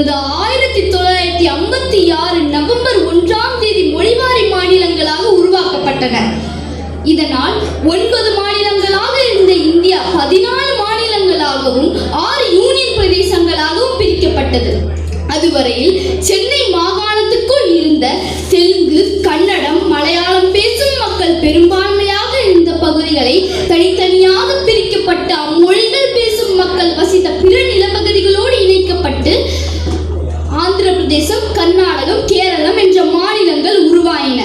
கடந்த ஆயிரத்தி தொள்ளாயிரத்தி ஐம்பத்தி ஆறு நவம்பர் ஒன்றாம் தேதி மொழிவாரி மாநிலங்களாக உருவாக்கப்பட்டன. இதனால் ஒன்பது மாநிலங்களாக இருந்த இந்தியா பதினாலு மாநிலங்களாகவும் ஆறு யூனியன் பிரதேசங்களாகவும் பிரிக்கப்பட்டது. அதுவரையில் சென்னை மாகாணத்துக்குள் ஆந்திர பிரதேசம் கர்நாடகம் கேரளம் என்ற மாநிலங்கள் உருவாயின.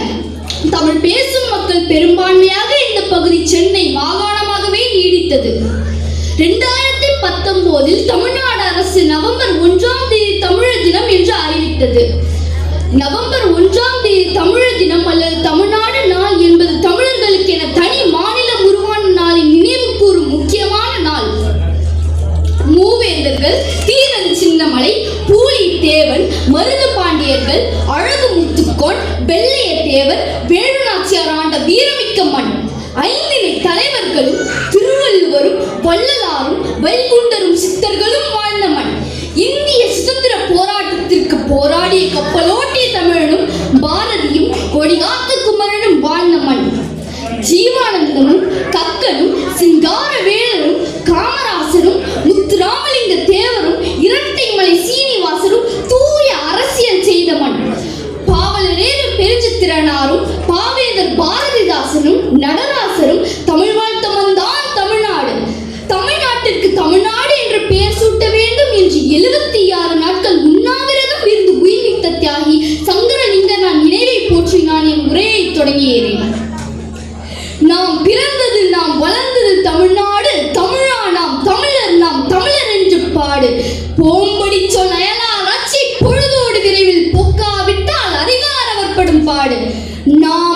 தமிழ் பேசும் மக்கள் பெரும்பான்மையாக இந்த பகுதி சென்னை மாகாணமாகவே நீடித்தது. ரெண்டாயிரத்தி பத்தொன்பதில் தமிழ்நாடு அரசு நவம்பர் ஒன்றாம் தேதி தமிழர் தினம் என்று அறிவித்தது. நவம்பர் மருது பாண்டியர்கள் அழகு முத்துக்கோன் வெள்ளைய தேவர் வேலுநாச்சியார் ஆண்ட வீரமிக்க மண். ஐந்தினை தலைவர்களும் திருவள்ளுவரும் வள்ளலாரும் வைகுண்டரும் சித்தர்களும் நடராசரும் தமிழ் வாழ்த்தமன் தான் தமிழ்நாடு. தமிழ்நாட்டிற்கு தமிழ்நாடு என்று பெயர் சூட்ட வேண்டும் என்று எழுபத்தி ஆறு நாட்கள் உண்ணாவிரதம் இருந்து உயிர்நீத்த தியாகி சங்கரலிங்கனான் நினைவை போற்றி நான் என் உரையை தொடங்கியேறேன் நாம் பிறந்தது நாம் வளர்ந்தது தமிழ்நாடு. தமிழா நாம் தமிழர் நாம் தமிழர் என்று பாடு. போம்படி சொல் அயலார் அச்சி பொழுதோடு விரைவில் பொக்காவிட்டால் அதிகாரவற்படும் பாடு. நாம்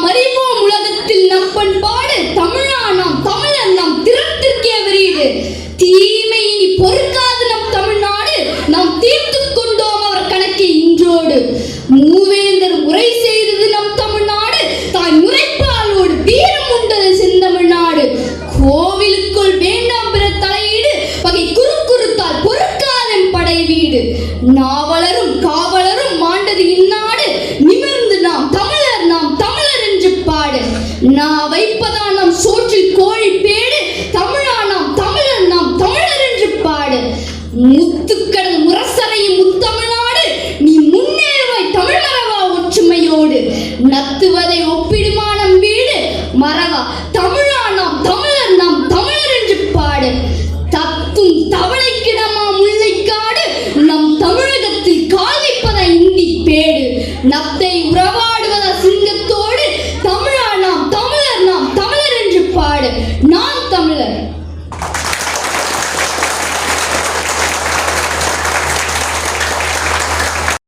நாவலரும் காவலரும் மாண்டது இந்நாடு. நிமிர்ந்து நாம் தமிழர் நாம் தமிழர் என்று பாடு. நான் வைப்பதா நம் சோற்றில் கோழி பேடு. தமிழா நாம் தமிழர் நாம் தமிழர் என்று பாடு. முத்துக்கடல் முரசறையும் முத்தமிழ்நாடு. நீ முன்னேறுவாய் தமிழ் மரவா ஒற்றுமையோடு. நத்துவதை ஒப்பிடுமா நம் வீடு. மரவா na